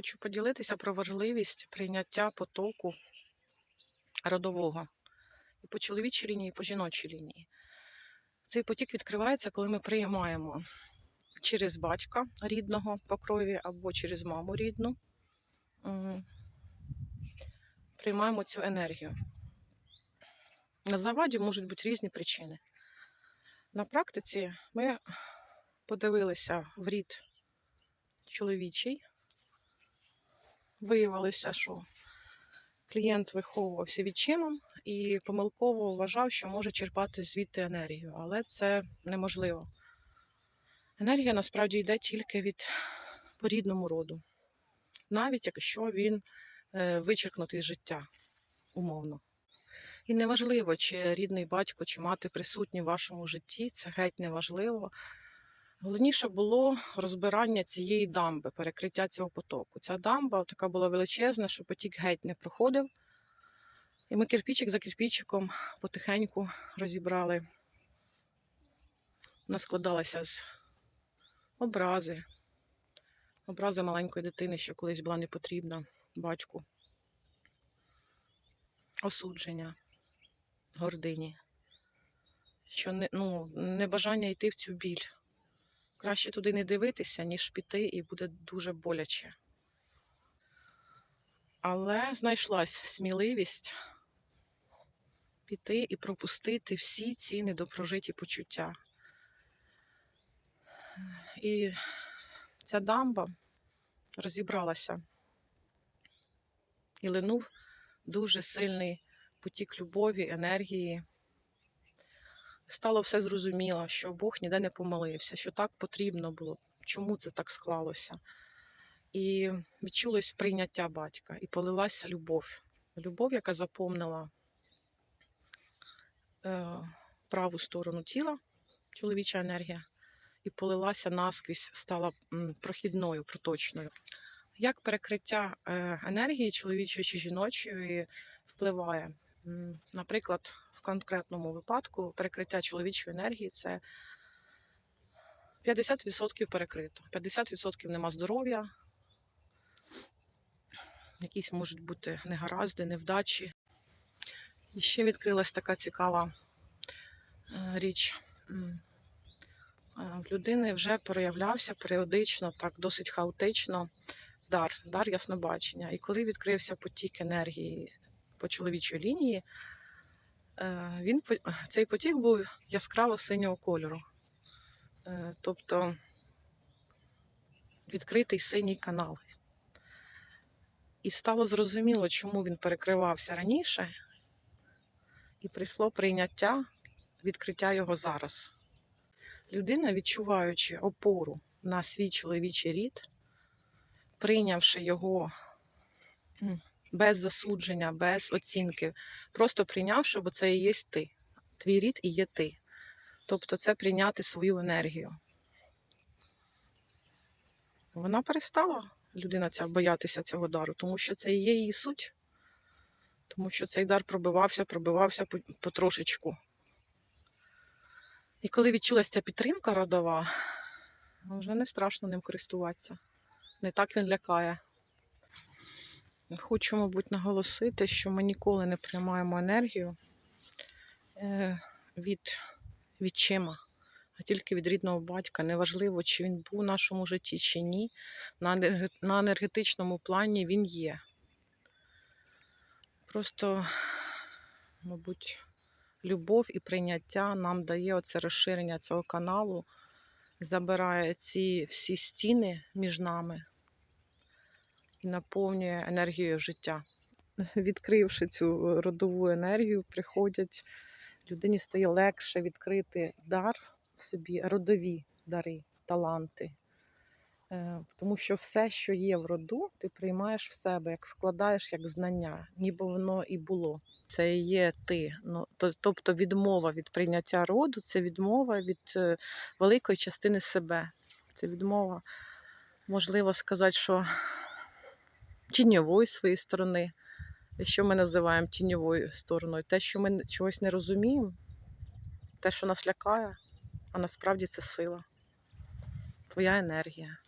хочу поділитися про важливість прийняття потоку родового і по чоловічій лінії, і по жіночій лінії. Цей потік відкривається, коли ми приймаємо через батька рідного по крові або через маму рідну. Приймаємо цю енергію. На заваді можуть бути різні причини. На практиці ми подивилися в рід чоловічий. Виявилося, що клієнт виховувався відчином і помилково вважав, що може черпати звідти енергію, але це неможливо. Енергія насправді йде тільки від по рідному роду, навіть якщо він е, вичеркнутий з життя, умовно. І неважливо, чи рідний батько, чи мати присутні в вашому житті, це геть неважливо. Головніше було розбирання цієї дамби, перекриття цього потоку. Ця дамба така була величезна, що потік геть не проходив. І ми кирпічик за кирпічиком потихеньку розібрали. Вона складалася з образи, образи маленької дитини, що колись була не потрібна батьку, осудження, гордині, що не, ну, небажання йти в цю біль. Краще туди не дивитися, ніж піти, і буде дуже боляче. Але знайшлась сміливість піти і пропустити всі ці недопрожиті почуття. І ця дамба розібралася і линув дуже сильний потік любові, енергії. Стало все зрозуміло, що Бог ніде не помилився, що так потрібно було, чому це так склалося. І відчулось прийняття батька, і полилася любов. Любов, яка заповнила е, праву сторону тіла, чоловіча енергія, і полилася наскрізь, стала прохідною, проточною. Як перекриття е, енергії чоловічої чи жіночої впливає? Наприклад, в конкретному випадку перекриття чоловічої енергії це 50% перекрито. 50% нема здоров'я, якісь можуть бути негаразди, невдачі. І ще відкрилась така цікава е, річ. Е, В людини вже проявлявся періодично, так досить хаотично дар, дар яснобачення. І коли відкрився потік енергії по чоловічій лінії, е, він, цей потік був яскраво синього кольору. Е, Тобто відкритий синій канал. І стало зрозуміло, чому він перекривався раніше, і прийшло прийняття, відкриття його зараз. Людина, відчуваючи опору на свій чоловічий рід, прийнявши його без засудження, без оцінки, просто прийнявши, бо це і є ти. Твій рід і є ти. Тобто це прийняти свою енергію. Вона перестала, людина ця, боятися цього дару, тому що це і є її суть. Тому що цей дар пробивався, пробивався потрошечку. І коли відчулася ця підтримка родова, вже не страшно ним користуватися. Не так він лякає. Хочу, мабуть, наголосити, що ми ніколи не приймаємо енергію е, від відчима, а тільки від рідного батька. Неважливо, чи він був у нашому житті, чи ні. На енергетичному плані він є. Просто, мабуть, любов і прийняття нам дає оце розширення цього каналу, забирає ці всі стіни між нами і наповнює енергією життя. Відкривши цю родову енергію, приходять, людині стає легше відкрити дар в собі, родові дари, таланти. Е, Тому що все, що є в роду, ти приймаєш в себе, як вкладаєш як знання, ніби воно і було. Це і є ти. Ну, то- тобто відмова від прийняття роду це відмова від е, великої частини себе. Це відмова, можливо сказати, що тіньової своєї сторони. Що ми називаємо тіньовою стороною? Те, що ми чогось не розуміємо, те, що нас лякає, а насправді це сила, твоя енергія.